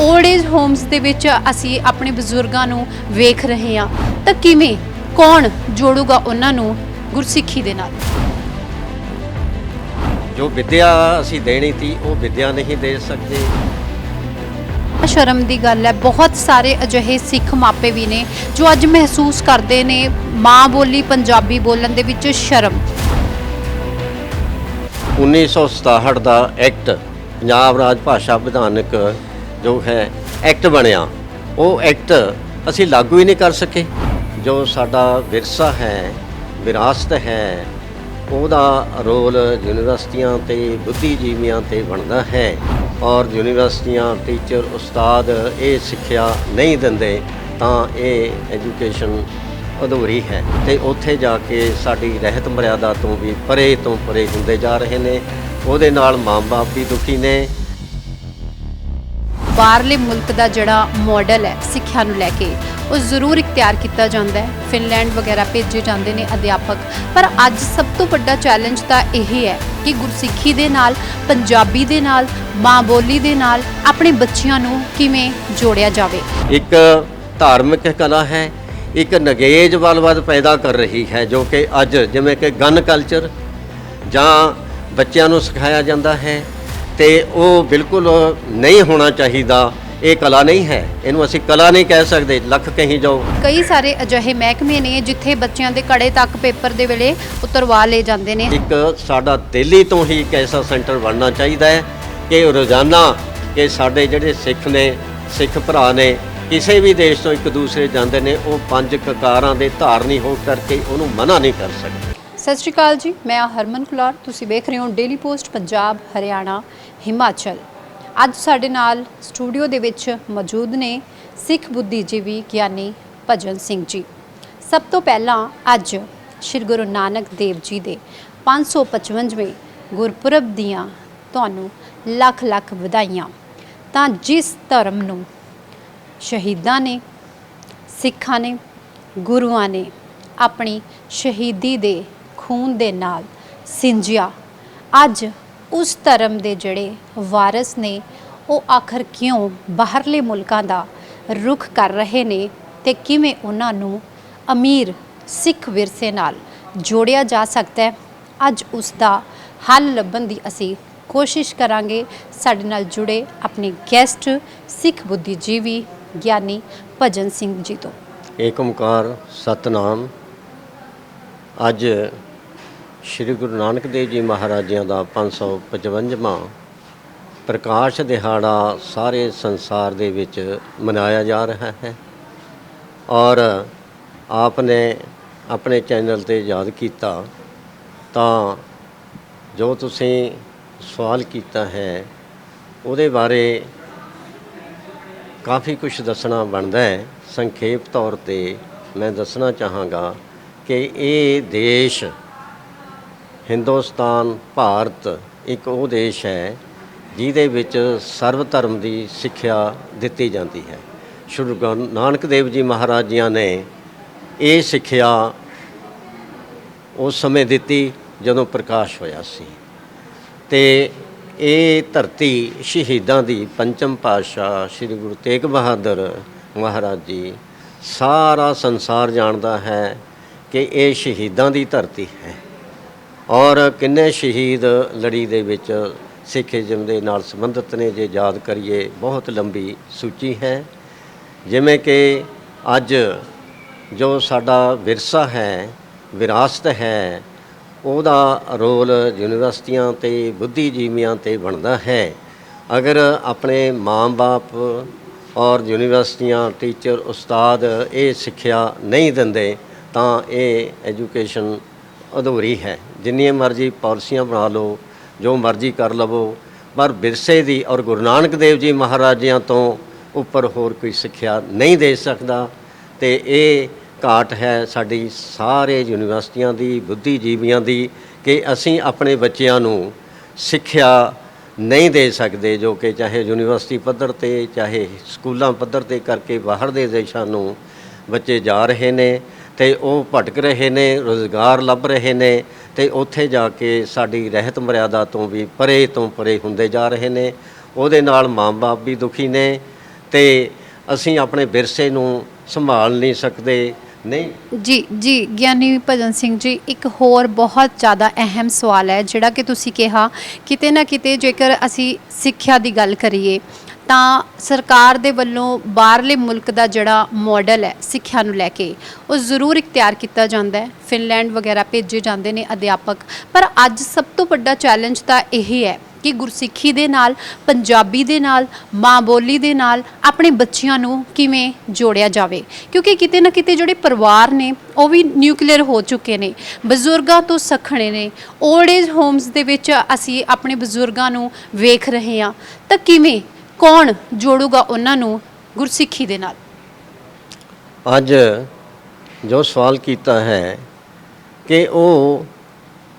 Old age homes ਦੇ ਵਿੱਚ ਅਸੀਂ ਆਪਣੇ ਬਜ਼ੁਰਗਾਂ ਨੂੰ ਵੇਖ ਰਹੇ ਹਾਂ। ਤਾਂ ਕਿਵੇਂ ਕੌਣ ਜੋੜੂਗਾ ਉਹਨਾਂ ਨੂੰ ਗੁਰਸਿੱਖੀ ਦੇ ਨਾਲ? ਜੋ ਵਿਦਿਆ ਅਸੀਂ ਦੇਣੀ ਸੀ ਉਹ ਵਿਦਿਆ ਨਹੀਂ ਦੇ ਸਕਦੇ। ਸ਼ਰਮ ਦੀ ਗੱਲ ਹੈ। ਬਹੁਤ ਸਾਰੇ ਅਜਿਹੇ ਸਿੱਖ ਮਾਪੇ ਵੀ ਨੇ ਜੋ ਅੱਜ ਮਹਿਸੂਸ ਕਰਦੇ ਨੇ ਮਾਂ ਬੋਲੀ ਪੰਜਾਬੀ ਬੋਲਣ ਦੇ ਵਿੱਚ ਸ਼ਰਮ। 1967 ਦਾ ਐਕਟ ਪੰਜਾਬ ਰਾਜ ਭਾਸ਼ਾ ਵਿਧਾਨਕ ਜੋ ਹੈ ਐਕਟ ਬਣਿਆ, ਉਹ ਐਕਟ ਅਸੀਂ ਲਾਗੂ ਹੀ ਨਹੀਂ ਕਰ ਸਕੇ। ਜੋ ਸਾਡਾ ਵਿਰਸਾ ਹੈ, ਵਿਰਾਸਤ ਹੈ, ਉਹਦਾ ਰੋਲ ਯੂਨੀਵਰਸਿਟੀਆਂ ਤੇ, ਬੁੱਧੀਜੀਵੀਆਂ ਤੇ ਬਣਦਾ ਹੈ। ਔਰ ਯੂਨੀਵਰਸਿਟੀਆਂ ਟੀਚਰ, ਉਸਤਾਦ ਇਹ ਸਿੱਖਿਆ ਨਹੀਂ ਦਿੰਦੇ, ਤਾਂ ਇਹ ਐਜੂਕੇਸ਼ਨ ਅਧੂਰੀ ਹੈ। ਤੇ ਉੱਥੇ ਜਾ ਕੇ ਸਾਡੀ ਰਹਿਤ ਮਰਿਆਦਾ ਤੋਂ ਵੀ ਪਰੇ ਤੋਂ ਪਰੇ ਹੁੰਦੇ ਜਾ ਰਹੇ ਨੇ। ਉਹਦੇ ਨਾਲ ਮਾਂ-ਬਾਪ ਵੀ ਦੁਖੀ ਨੇ। ਬਾਹਰਲੇ ਮੁਲਕ ਦਾ ਜਿਹੜਾ ਮਾਡਲ ਹੈ, ਸਿੱਖਿਆ ਨੂੰ ਲੈ ਕੇ, ਉਹ ਜ਼ਰੂਰ ਇਖਤਿਆਰ ਕੀਤਾ ਜਾਂਦਾ ਹੈ। ਫਿਨਲੈਂਡ ਵਗੈਰਾ ਭੇਜੇ ਜਾਂਦੇ ਨੇ ਅਧਿਆਪਕ। ਪਰ ਅੱਜ ਸਭ ਤੋਂ ਵੱਡਾ ਚੈਲੰਜ ਤਾਂ ਇਹ ਹੈ ਕਿ ਗੁਰਸਿੱਖੀ ਦੇ ਨਾਲ, ਪੰਜਾਬੀ ਦੇ ਨਾਲ, ਮਾਂ ਬੋਲੀ ਦੇ ਨਾਲ ਆਪਣੇ ਬੱਚਿਆਂ ਨੂੰ ਕਿਵੇਂ ਜੋੜਿਆ ਜਾਵੇ। ਇੱਕ ਧਾਰਮਿਕ ਕਲਾ ਹੈ, ਇੱਕ ਨਗੇਜ ਵੱਲ-ਵੱਲ ਪੈਦਾ ਕਰ ਰਹੀ ਹੈ, ਜੋ ਕਿ ਅੱਜ ਜਿਵੇਂ ਕਿ ਗਨ ਕਲਚਰ ਜਾਂ ਬੱਚਿਆਂ ਨੂੰ ਸਿਖਾਇਆ ਜਾਂਦਾ ਹੈ ਤੇ ਉਹ ਬਿਲਕੁਲ ਨਹੀਂ ਹੋਣਾ ਚਾਹੀਦਾ। ਇਹ ਕਲਾ ਨਹੀਂ ਹੈ। ਇਹਨੂੰ ਅਸੀਂ ਕਲਾ ਨਹੀਂ ਕਹਿ ਸਕਦੇ। ਲੱਖ ਕਹੀ ਜਾਓ। ਕਈ ਸਾਰੇ ਅਜਿਹੇ ਮਹਿਕਮੇ ਨੇ ਜਿੱਥੇ ਬੱਚਿਆਂ ਦੇ ਕੜੇ ਤੱਕ ਪੇਪਰ ਦੇ ਵੇਲੇ ਉਤਰਵਾ ਲਏ ਜਾਂਦੇ ਨੇ। ਇੱਕ ਸਾਡਾ ਦਿੱਲੀ ਤੋਂ ਹੀ ਇੱਕ ਐਸਾ ਸੈਂਟਰ ਬਣਨਾ ਚਾਹੀਦਾ ਹੈ ਕਿ ਰੋਜ਼ਾਨਾ ਕਿ ਸਾਡੇ ਜਿਹੜੇ ਸਿੱਖ ਨੇ ਸਿੱਖ ਭਰਾ ਨੇ ਕਿਸੇ ਵੀ ਦੇਸ਼ ਤੋਂ ਇੱਕ ਦੂਸਰੇ ਜਾਂਦੇ ਨੇ ਉਹ ਪੰਜ ਕਕਾਰਾਂ ਦੇ ਧਾਰਨੀ ਹੋ ਕਰਕੇ ਉਹਨੂੰ ਮਨਾ ਨਹੀਂ ਕਰ ਸਕਦੇ। ਸਤਿ ਸ਼੍ਰੀ ਅਕਾਲ ਜੀ, ਮੈਂ ਹਾਂ ਹਰਮਨ ਕੁਲਾਰ, ਤੁਸੀਂ ਵੇਖ ਰਹੇ ਹੋ ਡੇਲੀ ਪੋਸਟ ਪੰਜਾਬ, ਹਰਿਆਣਾ, ਹਿਮਾਚਲ। ਅੱਜ ਸਾਡੇ ਨਾਲ ਸਟੂਡੀਓ ਦੇ ਵਿੱਚ ਮੌਜੂਦ ਨੇ ਸਿੱਖ ਬੁੱਧੀਜੀਵੀ ਗਿਆਨੀ ਭਜਨ ਸਿੰਘ ਜੀ। ਸਭ ਤੋਂ ਪਹਿਲਾਂ ਅੱਜ ਸ੍ਰੀ ਗੁਰੂ ਨਾਨਕ ਦੇਵ ਜੀ ਦੇ 555ਵੇਂ ਗੁਰਪੁਰਬ ਦੀਆਂ ਤੁਹਾਨੂੰ ਲੱਖ ਲੱਖ ਵਧਾਈਆਂ। ਤਾਂ ਜਿਸ ਧਰਮ ਨੂੰ ਸ਼ਹੀਦਾਂ ਨੇ, ਸਿੱਖਾਂ ਨੇ, ਗੁਰੂਆਂ ਨੇ ਆਪਣੀ ਸ਼ਹੀਦੀ ਦੇ ਖੂਨ ਦੇ ਨਾਲ ਸਿੰਜਿਆ। ਅੱਜ ਉਸ ਧਰਮ ਦੇ ਜਿਹੜੇ ਵਾਰਿਸ ਨੇ, ਉਹ ਆਖਰ ਕਿਉਂ ਬਾਹਰਲੇ ਮੁਲਕਾਂ ਦਾ ਰੁਖ ਕਰ ਰਹੇ ਨੇ ਤੇ ਕਿਵੇਂ ਉਹਨਾਂ ਨੂੰ ਅਮੀਰ ਸਿੱਖ ਵਿਰਸੇ ਨਾਲ ਜੋੜਿਆ ਜਾ ਸਕਦਾ ਹੈ? ਅੱਜ ਉਸ ਦਾ ਹੱਲ ਲੱਭਣ ਦੀ ਅਸੀਂ ਕੋਸ਼ਿਸ਼ ਕਰਾਂਗੇ। ਸਾਡੇ ਨਾਲ ਜੁੜੇ ਆਪਣੇ ਗੈਸਟ, ਸਿੱਖ ਬੁੱਧੀਜੀਵੀ ਗਿਆਨੀ ਭਜਨ ਸਿੰਘ ਜੀ ਤੋਂ। ਏਕ ਓੰਕਾਰ ਸਤਨਾਮ। ਅੱਜ ਸ੍ਰੀ ਗੁਰੂ ਨਾਨਕ ਦੇਵ ਜੀ ਮਹਾਰਾਜਿਆਂ ਦਾ 555ਵਾਂ ਪ੍ਰਕਾਸ਼ ਦਿਹਾੜਾ ਸਾਰੇ ਸੰਸਾਰ ਦੇ ਵਿੱਚ ਮਨਾਇਆ ਜਾ ਰਿਹਾ ਹੈ ਔਰ ਆਪ ਨੇ ਆਪਣੇ ਚੈਨਲ ਤੇ ਯਾਦ ਕੀਤਾ ਤਾਂ ਜੋ ਤੁਸੀਂ ਸਵਾਲ ਕੀਤਾ ਹੈ, ਉਹਦੇ ਬਾਰੇ ਕਾਫੀ ਕੁਝ ਦੱਸਣਾ ਬਣਦਾ ਹੈ। ਸੰਖੇਪ ਤੌਰ ਤੇ ਮੈਂ ਦੱਸਣਾ ਚਾਹਾਂਗਾ ਕਿ ਇਹ ਦੇਸ਼ ਹਿੰਦੁਸਤਾਨ, ਭਾਰਤ ਇੱਕ ਉਹ ਦੇਸ਼ ਹੈ ਜਿਹਦੇ ਵਿੱਚ ਸਰਵ ਧਰਮ ਦੀ ਸਿੱਖਿਆ ਦਿੱਤੀ ਜਾਂਦੀ ਹੈ। ਸ਼੍ਰੀ ਗੁਰੂ ਨਾਨਕ ਦੇਵ ਜੀ ਮਹਾਰਾਜ ਜੀਆਂ ਨੇ ਇਹ ਸਿੱਖਿਆ ਉਸ ਸਮੇਂ ਦਿੱਤੀ ਜਦੋਂ ਪ੍ਰਕਾਸ਼ ਹੋਇਆ ਸੀ। ਤੇ ਇਹ ਧਰਤੀ ਸ਼ਹੀਦਾਂ ਦੀ ਪੰਚਮ ਪਾਤਸ਼ਾਹ ਸ੍ਰੀ ਗੁਰੂ ਤੇਗ ਬਹਾਦਰ ਮਹਾਰਾਜ ਜੀ ਸਾਰਾ ਸੰਸਾਰ ਜਾਣਦਾ ਹੈ ਕਿ ਇਹ ਸ਼ਹੀਦਾਂ ਦੀ ਧਰਤੀ ਹੈ। ਔਰ ਕਿੰਨੇ ਸ਼ਹੀਦ ਲੜੀ ਦੇ ਵਿੱਚ ਸਿੱਖ ਇਜ਼ਮ ਦੇ ਨਾਲ ਸੰਬੰਧਿਤ ਨੇ, ਜੇ ਯਾਦ ਕਰੀਏ, ਬਹੁਤ ਲੰਬੀ ਸੂਚੀ ਹੈ। ਜਿਵੇਂ ਕਿ ਅੱਜ ਜੋ ਸਾਡਾ ਵਿਰਸਾ ਹੈ, ਵਿਰਾਸਤ ਹੈ, ਉਹਦਾ ਰੋਲ ਯੂਨੀਵਰਸਿਟੀਆਂ ਤੇ, ਬੁੱਧੀਜੀਵੀਆਂ ਤੇ ਬਣਦਾ ਹੈ। ਅਗਰ ਆਪਣੇ ਮਾਂ-ਬਾਪ ਔਰ ਯੂਨੀਵਰਸਿਟੀਆਂ ਟੀਚਰ, ਉਸਤਾਦ ਇਹ ਸਿੱਖਿਆ ਨਹੀਂ ਦਿੰਦੇ, ਤਾਂ ਇਹ ਐਜੂਕੇਸ਼ਨ ਅਧੂਰੀ ਹੈ। ਜਿੰਨੀਆਂ ਮਰਜ਼ੀ ਪਾਲਿਸੀਆਂ ਬਣਾ ਲਓ, ਜੋ ਮਰਜ਼ੀ ਕਰ ਲਵੋ, ਪਰ ਵਿਰਸੇ ਦੀ ਔਰ ਗੁਰੂ ਨਾਨਕ ਦੇਵ ਜੀ ਮਹਾਰਾਜਿਆਂ ਤੋਂ ਉੱਪਰ ਹੋਰ ਕੋਈ ਸਿੱਖਿਆ ਨਹੀਂ ਦੇ ਸਕਦਾ। ਤੇ ਇਹ ਘਾਟ ਹੈ ਸਾਡੀ ਸਾਰੇ ਯੂਨੀਵਰਸਿਟੀਆਂ ਦੀ, ਬੁੱਧੀਜੀਵੀਆਂ ਦੀ, ਕਿ ਅਸੀਂ ਆਪਣੇ ਬੱਚਿਆਂ ਨੂੰ ਸਿੱਖਿਆ ਨਹੀਂ ਦੇ ਸਕਦੇ, ਜੋ ਕਿ ਚਾਹੇ ਯੂਨੀਵਰਸਿਟੀ ਪੱਧਰ ਤੇ, ਚਾਹੇ ਸਕੂਲਾਂ ਪੱਧਰ ਤੇ ਕਰਕੇ ਬਾਹਰ ਦੇ ਦੇਸ਼ਾਂ ਨੂੰ ਬੱਚੇ ਜਾ ਰਹੇ ਨੇ। ਤੇ ਉਹ ਭਟਕ ਰਹੇ ਨੇ, ਰੋਜ਼ਗਾਰ ਲੱਭ ਰਹੇ ਨੇ ਤੇ ਉੱਥੇ ਜਾ ਕੇ ਸਾਡੀ ਰਹਿਤ ਮਰਿਆਦਾ ਤੋਂ ਵੀ ਪਰੇ ਤੋਂ ਪਰੇ ਹੁੰਦੇ ਜਾ ਰਹੇ ਨੇ। ਉਹਦੇ ਨਾਲ ਮਾਂ-ਬਾਪ ਵੀ ਦੁਖੀ ਨੇ ਤੇ ਅਸੀਂ ਆਪਣੇ ਵਿਰਸੇ ਨੂੰ ਸੰਭਾਲ ਨਹੀਂ ਸਕਦੇ। ਨਹੀਂ? ਜੀ ਜੀ, ਗਿਆਨੀ ਭਜਨ ਸਿੰਘ ਜੀ, ਇੱਕ ਹੋਰ ਬਹੁਤ ਜ਼ਿਆਦਾ ਅਹਿਮ ਸਵਾਲ ਹੈ ਜਿਹੜਾ ਕਿ ਤੁਸੀਂ ਕਿਹਾ, ਕਿਤੇ ਨਾ ਕਿਤੇ ਜੇਕਰ ਅਸੀਂ ਸਿੱਖਿਆ ਦੀ ਗੱਲ ਕਰੀਏ ਤਾਂ ਸਰਕਾਰ ਦੇ ਵੱਲੋਂ ਬਾਹਰਲੇ ਮੁਲਕ ਦਾ ਜਿਹੜਾ ਮਾਡਲ ਹੈ, ਸਿੱਖਿਆ ਨੂੰ ਲੈ ਕੇ, ਉਹ ਜ਼ਰੂਰ ਇਖਤਿਆਰ ਕੀਤਾ ਜਾਂਦਾ ਹੈ। ਫਿਨਲੈਂਡ ਵਗੈਰਾ ਭੇਜੇ ਜਾਂਦੇ ਨੇ ਅਧਿਆਪਕ। ਪਰ ਅੱਜ ਸਭ ਤੋਂ ਵੱਡਾ ਚੈਲੰਜ ਤਾਂ ਇਹ ਹੈ ਕਿ ਗੁਰਸਿੱਖੀ ਦੇ ਨਾਲ, ਪੰਜਾਬੀ ਦੇ ਨਾਲ, ਮਾਂ ਬੋਲੀ ਦੇ ਨਾਲ ਆਪਣੇ ਬੱਚਿਆਂ ਨੂੰ ਕਿਵੇਂ ਜੋੜਿਆ ਜਾਵੇ। ਕਿਉਂਕਿ ਕਿਤੇ ਨਾ ਕਿਤੇ ਜਿਹੜੇ ਪਰਿਵਾਰ ਨੇ, ਉਹ ਵੀ ਨਿਊਕਲੀਅਰ ਹੋ ਚੁੱਕੇ ਨੇ। ਬਜ਼ੁਰਗਾਂ ਤੋਂ ਸਖਣੇ ਨੇ। 올ਡ ਏਜ ਹੋਮਸ ਦੇ ਵਿੱਚ ਅਸੀਂ ਆਪਣੇ ਬਜ਼ੁਰਗਾਂ ਨੂੰ ਵੇਖ ਰਹੇ ਹਾਂ। ਤਾਂ ਕਿਵੇਂ ਕੌਣ ਜੋੜੂਗਾ ਉਹਨਾਂ ਨੂੰ ਗੁਰਸਿੱਖੀ ਦੇ ਨਾਲ? ਅੱਜ ਜੋ ਸਵਾਲ ਕੀਤਾ ਹੈ ਕਿ ਉਹ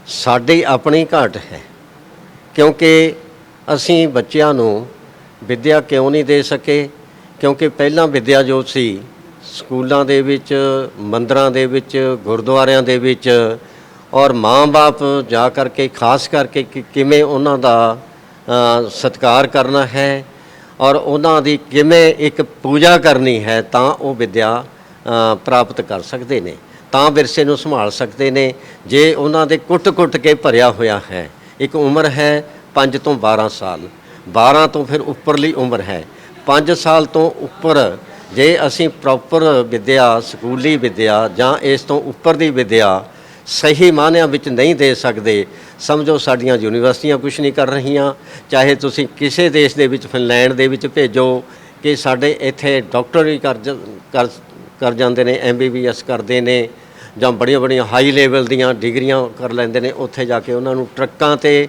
ਸਾਡੀ ਆਪਣੀ ਘਾਟ ਹੈ ਕਿਉਂਕਿ ਅਸੀਂ ਬੱਚਿਆਂ ਨੂੰ ਵਿੱਦਿਆ ਕਿਉਂ ਨਹੀਂ ਦੇ ਸਕੇ? ਕਿਉਂਕਿ ਪਹਿਲਾਂ ਵਿੱਦਿਆ ਜੋ ਸੀ ਸਕੂਲਾਂ ਦੇ ਵਿੱਚ ਮੰਦਰਾਂ ਦੇ ਵਿੱਚ ਗੁਰਦੁਆਰਿਆਂ ਦੇ ਵਿੱਚ ਔਰ ਮਾਂ-ਬਾਪ ਜਾ ਕਰਕੇ ਖਾਸ ਕਰਕੇ ਕਿ ਕਿਵੇਂ ਉਹਨਾਂ ਦਾ ਅ, ਸਤਿਕਾਰ ਕਰਨਾ ਹੈ ਔਰ ਉਹਨਾਂ ਦੀ ਕਿਵੇਂ ਇੱਕ ਪੂਜਾ ਕਰਨੀ ਹੈ ਤਾਂ ਉਹ ਵਿੱਦਿਆ ਪ੍ਰਾਪਤ ਕਰ ਸਕਦੇ ਨੇ, ਤਾਂ ਵਿਰਸੇ ਨੂੰ ਸੰਭਾਲ ਸਕਦੇ ਨੇ, ਜੇ ਉਹਨਾਂ ਦੇ ਕੁੱਟ-ਕੁੱਟ ਕੇ ਭਰਿਆ ਹੋਇਆ ਹੈ। ਇੱਕ ਉਮਰ ਹੈ 5 ਤੋਂ 12 ਸਾਲ। 12 ਤੋਂ ਫਿਰ ਉੱਪਰਲੀ ਉਮਰ ਹੈ। 5 ਸਾਲ ਤੋਂ ਉੱਪਰ ਜੇ ਅਸੀਂ ਪ੍ਰੋਪਰ ਵਿੱਦਿਆ, ਸਕੂਲੀ ਵਿੱਦਿਆ ਜਾਂ ਇਸ ਤੋਂ ਉੱਪਰ ਦੀ ਵਿੱਦਿਆ ਸਹੀ ਮਾਨਿਆਂ ਵਿੱਚ ਨਹੀਂ ਦੇ ਸਕਦੇ। ਸਮਝੋ ਸਾਡੀਆਂ ਯੂਨੀਵਰਸਿਟੀਆਂ ਕੁਝ ਨਹੀਂ ਕਰ ਰਹੀਆਂ। ਚਾਹੇ ਤੁਸੀਂ ਕਿਸੇ ਦੇਸ਼ ਦੇ ਵਿੱਚ, ਫਿਨਲੈਂਡ ਦੇ ਵਿੱਚ ਭੇਜੋ ਕਿ ਸਾਡੇ ਇੱਥੇ ਡਾਕਟਰ ਹੀ ਕਰ ਕਰ ਕਰ ਜਾਂਦੇ ਨੇ ਐਮਬੀਬੀਐਸ ਕਰਦੇ ਨੇ ਜਾਂ ਬੜੀਆਂ ਬੜੀਆਂ ਹਾਈ ਲੈਵਲ ਦੀਆਂ ਡਿਗਰੀਆਂ ਕਰ ਲੈਂਦੇ ਨੇ, ਉੱਥੇ ਜਾ ਕੇ ਉਹਨਾਂ ਨੂੰ ਟਰੱਕਾਂ ਤੇ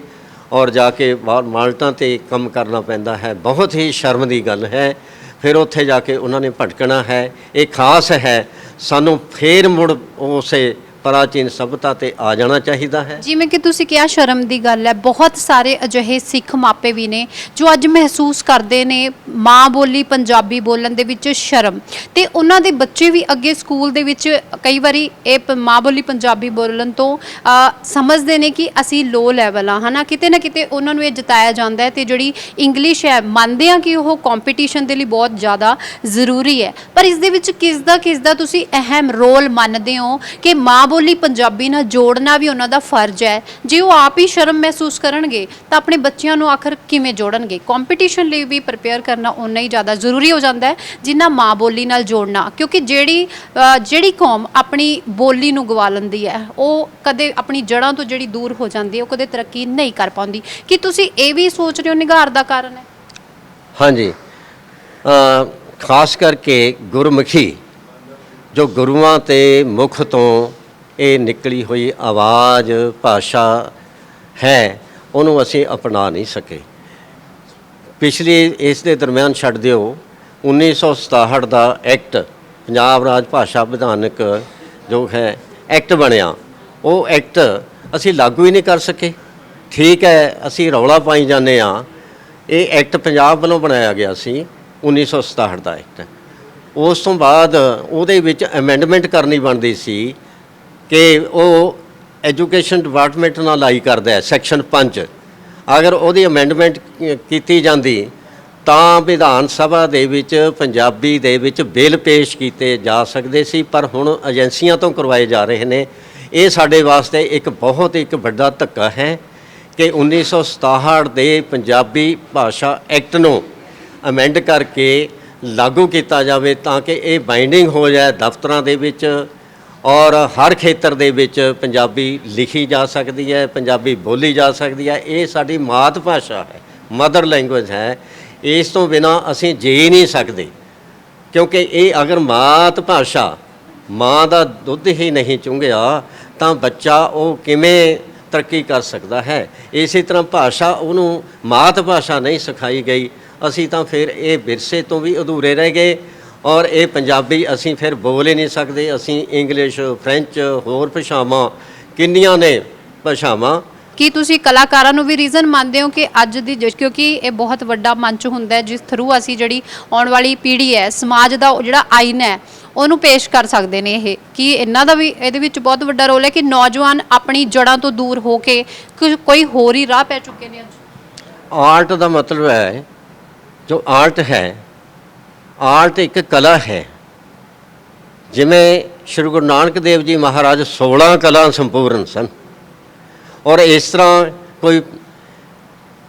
ਔਰ ਜਾ ਕੇ ਬਾਹਰ ਮਾਲਟਾਂ ਤੇ ਕੰਮ ਕਰਨਾ ਪੈਂਦਾ ਹੈ। ਬਹੁਤ ਹੀ ਸ਼ਰਮ ਦੀ ਗੱਲ ਹੈ। ਫਿਰ ਉੱਥੇ ਜਾ ਕੇ ਉਹਨਾਂ ਨੇ ਭਟਕਣਾ ਹੈ। ਇਹ ਖਾਸ ਹੈ। ਸਾਨੂੰ ਫੇਰ ਮੁੜ ਉਸੇ ਪ੍ਰਾਚੀਨ ਸਭਤਾ ਤੇ ਆ ਜਾਣਾ ਚਾਹੀਦਾ ਹੈ। ਜਿਵੇਂ ਕਿ ਤੁਸੀਂ ਕਿਹਾ ਸ਼ਰਮ ਦੀ ਗੱਲ ਹੈ। ਬਹੁਤ ਸਾਰੇ ਅਜਿਹੇ ਸਿੱਖ ਮਾਪੇ ਵੀ ਨੇ ਜੋ ਅੱਜ ਮਹਿਸੂਸ ਕਰਦੇ ਨੇ ਮਾਂ ਬੋਲੀ ਪੰਜਾਬੀ ਬੋਲਣ ਦੇ ਵਿੱਚ ਸ਼ਰਮ। ਤੇ ਉਹਨਾਂ ਦੇ ਬੱਚੇ ਵੀ ਅੱਗੇ ਸਕੂਲ ਦੇ ਵਿੱਚ ਕਈ ਵਾਰੀ ਇਹ ਪ- ਮਾਂ ਬੋਲੀ ਪੰਜਾਬੀ ਬੋਲਣ ਤੋਂ ਅ, ਸਮਝਦੇ ਨੇ ਕਿ ਅਸੀਂ ਲੋ ਲੈਵਲ ਆ ਹਨਾ? ਕਿਤੇ ਨਾ ਕਿਤੇ ਉਹਨਾਂ ਨੂੰ ਇਹ ਜਤਾਇਆ ਜਾਂਦਾ ਹੈ ਤੇ ਜਿਹੜੀ ਇੰਗਲਿਸ਼ ਹੈ ਮੰਨਦੇ ਆ ਕਿ ਉਹ ਕੰਪੀਟੀਸ਼ਨ ਦੇ ਲਈ ਬਹੁਤ ਜ਼ਿਆਦਾ ਜ਼ਰੂਰੀ ਹੈ। ਪਰ ਇਸ ਦੇ ਵਿੱਚ ਕਿਸ ਦਾ ਕਿਸ ਦਾ ਤੁਸੀਂ ਅਹਿਮ ਰੋਲ ਮੰਨਦੇ ਹੋ ਕਿ ਮਾਂ ਬੋਲੀ ਬੋਲੀ ਪੰਜਾਬੀ ਨਾਲ ਜੋੜਨਾ ਵੀ ਉਹਨਾਂ ਦਾ ਫਰਜ਼ ਹੈ। ਜੇ ਉਹ ਆਪ ਹੀ ਸ਼ਰਮ ਮਹਿਸੂਸ ਕਰਨਗੇ ਤਾਂ ਆਪਣੇ ਬੱਚਿਆਂ ਨੂੰ ਆਖਰ ਕਿਵੇਂ ਜੋੜਨਗੇ? ਕੰਪੀਟੀਸ਼ਨ ਲਈ ਵੀ ਪ੍ਰਪੇਅਰ ਕਰਨਾ ਉਨਾ ਹੀ ਜ਼ਿਆਦਾ ਜ਼ਰੂਰੀ ਹੋ ਜਾਂਦਾ ਹੈ ਜਿੰਨਾ ਮਾਂ ਬੋਲੀ ਨਾਲ ਜੋੜਨਾ। ਕਿਉਂਕਿ ਜਿਹੜੀ ਅ, ਜਿਹੜੀ ਕੌਮ ਆਪਣੀ ਬੋਲੀ ਨੂੰ ਗਵਾ ਲੈਂਦੀ ਹੈ ਉਹ ਕਦੇ ਆਪਣੀ ਜੜ੍ਹਾਂ ਤੋਂ ਜਿਹੜੀ ਦੂਰ ਹੋ ਜਾਂਦੀ ਹੈ ਉਹ ਕਦੇ ਤਰੱਕੀ ਨਹੀਂ ਕਰ ਪਾਉਂਦੀ। ਕੀ ਤੁਸੀਂ ਇਹ ਵੀ ਸੋਚ ਰਹੇ ਹੋ ਨਿਗਾਰ ਦਾ ਕਾਰਨ ਹੈ? ਹਾਂਜੀ। ਅ, ਖਾਸ ਕਰਕੇ ਗੁਰਮੁਖੀ ਜੋ ਗੁਰੂਆਂ ਤੇ ਮੁਖ ਤੋਂ ਇਹ ਨਿਕਲੀ ਹੋਈ ਆਵਾਜ਼ ਭਾਸ਼ਾ ਹੈ, ਉਹਨੂੰ ਅਸੀਂ ਅਪਣਾ ਨਹੀਂ ਸਕੇ। ਪਿਛਲੇ ਇਸ ਦੇ ਦਰਮਿਆਨ ਛੱਡ ਦਿਓ 1967 ਦਾ ਐਕਟ, ਪੰਜਾਬ ਰਾਜ ਭਾਸ਼ਾ ਵਿਧਾਨਕ ਜੋ ਹੈ, ਐਕਟ ਬਣਿਆ। ਉਹ ਐਕਟ ਅਸੀਂ ਲਾਗੂ ਹੀ ਨਹੀਂ ਕਰ ਸਕੇ। ਠੀਕ ਹੈ, ਅਸੀਂ ਰੌਲਾ ਪਾਈ ਜਾਂਦੇ ਆ ਇਹ ਐਕਟ ਪੰਜਾਬ ਵੱਲੋਂ ਬਣਾਇਆ ਗਿਆ ਸੀ 1967 ਦਾ ਐਕਟ। ਉਸ ਤੋਂ ਬਾਅਦ ਉਹਦੇ ਵਿੱਚ ਅਮੈਂਡਮੈਂਟ ਕਰਨੀ ਬਣਦੀ ਸੀ। ਕਿ ਉਹ ਐਜੂਕੇਸ਼ਨ ਡਿਪਾਰਟਮੈਂਟ ਨਾਲ ਲਾਈ ਕਰਦਾ ਹੈ, ਸੈਕਸ਼ਨ 5 ਅਗਰ ਉਹਦੀ ਅਮੈਂਡਮੈਂਟ ਕੀਤੀ ਜਾਂਦੀ, ਤਾਂ ਵਿਧਾਨ ਸਭਾ ਦੇ ਵਿੱਚ, ਪੰਜਾਬੀ ਦੇ ਵਿੱਚ ਬਿੱਲ ਪੇਸ਼ ਕੀਤੇ ਜਾ ਸਕਦੇ ਸੀ, ਪਰ ਹੁਣ ਏਜੰਸੀਆਂ ਤੋਂ ਕਰਵਾਏ ਜਾ ਰਹੇ ਨੇ। ਇਹ ਸਾਡੇ ਵਾਸਤੇ ਇੱਕ ਬਹੁਤ ਇੱਕ ਵੱਡਾ ਧੱਕਾ ਹੈ ਕਿ 1967 ਦੇ ਪੰਜਾਬੀ ਭਾਸ਼ਾ ਐਕਟ ਨੂੰ ਅਮੈਂਡ ਕਰਕੇ ਲਾਗੂ ਕੀਤਾ ਜਾਵੇ, ਤਾਂ ਕਿ ਇਹ ਬਾਈਂਡਿੰਗ ਹੋ ਜਾਏ ਦਫ਼ਤਰਾਂ ਦੇ ਵਿੱਚ ਔਰ ਹਰ ਖੇਤਰ ਦੇ ਵਿੱਚ ਪੰਜਾਬੀ ਲਿਖੀ ਜਾ ਸਕਦੀ ਹੈ, ਪੰਜਾਬੀ ਬੋਲੀ ਜਾ ਸਕਦੀ ਹੈ। ਇਹ ਸਾਡੀ ਮਾਤ ਭਾਸ਼ਾ ਹੈ ਮਦਰ ਲੈਂਗੁਏਜ ਹੈ। ਇਸ ਤੋਂ ਬਿਨਾ ਅਸੀਂ ਜੀ ਨਹੀਂ ਸਕਦੇ। ਕਿਉਂਕਿ ਇਹ ਅਗਰ ਮਾਤ ਭਾਸ਼ਾ ਮਾਂ ਦਾ ਦੁੱਧ ਹੀ ਨਹੀਂ ਚੁੰਘਿਆ, ਤਾਂ ਬੱਚਾ ਉਹ ਕਿਵੇਂ ਤਰੱਕੀ ਕਰ ਸਕਦਾ ਹੈ? ਇਸੇ ਤਰ੍ਹਾਂ ਭਾਸ਼ਾ ਉਹਨੂੰ ਮਾਤ ਭਾਸ਼ਾ ਨਹੀਂ ਸਿਖਾਈ ਗਈ। ਅਸੀਂ ਤਾਂ ਫਿਰ ਇਹ ਵਿਰਸੇ ਤੋਂ ਵੀ ਅਧੂਰੇ ਰਹਿ ਗਏ। ਔਰ ਇਹ ਪੰਜਾਬੀ ਅਸੀਂ ਫਿਰ ਬੋਲ ਹੀ ਨਹੀਂ ਸਕਦੇ ਅਸੀਂ ਇੰਗਲਿਸ਼ ਫ੍ਰੈਂਚ ਹੋਰ ਭਾਸ਼ਾਵਾਂ ਕਿੰਨੀਆਂ ਨੇ ਭਾਸ਼ਾਵਾਂ? ਕੀ ਤੁਸੀਂ ਕਲਾਕਾਰਾਂ ਨੂੰ ਵੀ ਰੀਜ਼ਨ ਮੰਨਦੇ ਹੋ ਕਿ ਅੱਜ ਦੀ ਜਿ- ਕਿਉਂਕਿ ਇਹ ਬਹੁਤ ਵੱਡਾ ਮੰਚ ਹੁੰਦਾ ਹੈ ਜਿਸ ਥਰੂ ਅਸੀਂ ਜਿਹੜੀ ਆਉਣ ਵਾਲੀ ਪੀੜ੍ਹੀ ਹੈ ਸਮਾਜ ਦਾ ਉਹ ਜਿਹੜਾ ਆਇਨ ਹੈ ਉਹਨੂੰ ਪੇਸ਼ ਕਰ ਸਕਦੇ ਨੇ ਇਹ। ਕਿ ਇਹਨਾਂ ਦਾ ਵੀ ਇਹਦੇ ਵਿੱਚ ਬਹੁਤ ਵੱਡਾ ਰੋਲ ਹੈ ਕਿ ਨੌਜਵਾਨ ਆਪਣੀ ਜੜ੍ਹਾਂ ਤੋਂ ਦੂਰ ਹੋ ਕੇ ਕੁ- ਕੋਈ ਹੋਰ ਹੀ ਰਾਹ ਪੈ ਚੁੱਕੇ ਨੇ ਅੱਜ? ਆਰਟ ਦਾ ਮਤਲਬ ਹੈ ਜੋ ਆਰਟ ਹੈ ਆਰਟ ਇੱਕ ਕਲਾ ਹੈ। ਜਿਵੇਂ ਸ਼੍ਰੀ ਗੁਰੂ ਨਾਨਕ ਦੇਵ ਜੀ ਮਹਾਰਾਜ 16 ਕਲਾ ਸੰਪੂਰਨ ਸਨ। ਔਰ ਇਸ ਤਰ੍ਹਾਂ ਕੋਈ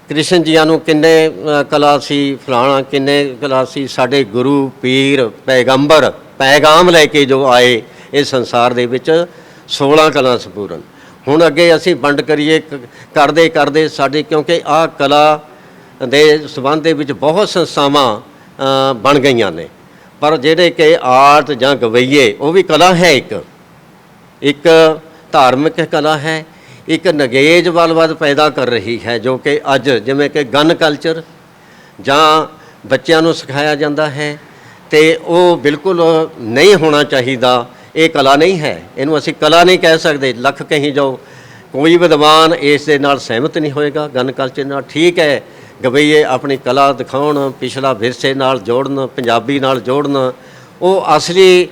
ਕ੍ਰਿਸ਼ਨ ਜੀਆਂ ਨੂੰ ਕਿੰਨੇ ਕਲਾ ਸੀ, ਫਲਾਣਾ ਕਿੰਨੇ ਕਲਾ ਸੀ, ਸਾਡੇ ਗੁਰੂ, ਪੀਰ, ਪੈਗੰਬਰ, ਪੈਗਾਮ ਲੈ ਕੇ ਜੋ ਆਏ ਇਸ ਸੰਸਾਰ ਦੇ ਵਿੱਚ 16 ਕਲਾ ਸੰਪੂਰਨ। ਹੁਣ ਅੱਗੇ ਅਸੀਂ ਵੰਡ ਕਰੀਏ ਕ- ਕਰਦੇ ਕਰਦੇ ਸਾਡੇ ਕਿਉਂਕਿ ਆਹ ਕਲਾ ਦੇ ਸਬੰਧ ਦੇ ਵਿੱਚ ਬਹੁਤ ਸੰਸਥਾਵਾਂ ਬਣ ਗਈਆਂ ਨੇ। ਪਰ ਜਿਹੜੇ ਕਿ ਆਰਟ ਜਾਂ ਗਵਈਏ, ਉਹ ਵੀ ਕਲਾ ਹੈ ਇੱਕ। ਇੱਕ ਧਾਰਮਿਕ ਕਲਾ ਹੈ, ਇੱਕ ਨਗੇਜ ਵੱਲ-ਵੱਲ ਪੈਦਾ ਕਰ ਰਹੀ ਹੈ, ਜੋ ਕਿ ਅੱਜ ਜਿਵੇਂ ਕਿ ਗਨ ਕਲਚਰ ਜਾਂ ਬੱਚਿਆਂ ਨੂੰ ਸਿਖਾਇਆ ਜਾਂਦਾ ਹੈ, ਤੇ ਉਹ ਬਿਲਕੁਲ ਨਹੀਂ ਹੋਣਾ ਚਾਹੀਦਾ। ਇਹ ਕਲਾ ਨਹੀਂ ਹੈ। ਇਹਨੂੰ ਅਸੀਂ ਕਲਾ ਨਹੀਂ ਕਹਿ ਸਕਦੇ। ਲੱਖ ਕਹੀ ਜਾਓ, ਕੋਈ ਵਿਦਵਾਨ ਇਸ ਦੇ ਨਾਲ ਸਹਿਮਤ ਨਹੀਂ ਹੋਏਗਾ। ਗਨ ਕਲਚਰ ਨਾਲ ਠੀਕ ਹੈ। ਗਵਈਏ ਆਪਣੀ ਕਲਾ ਦਿਖਾਉਣ, ਪਿਛਲਾ ਵਿਰਸੇ ਨਾਲ ਜੋੜਨ, ਪੰਜਾਬੀ ਨਾਲ ਜੋੜਨ, ਉਹ ਅਸਲੀ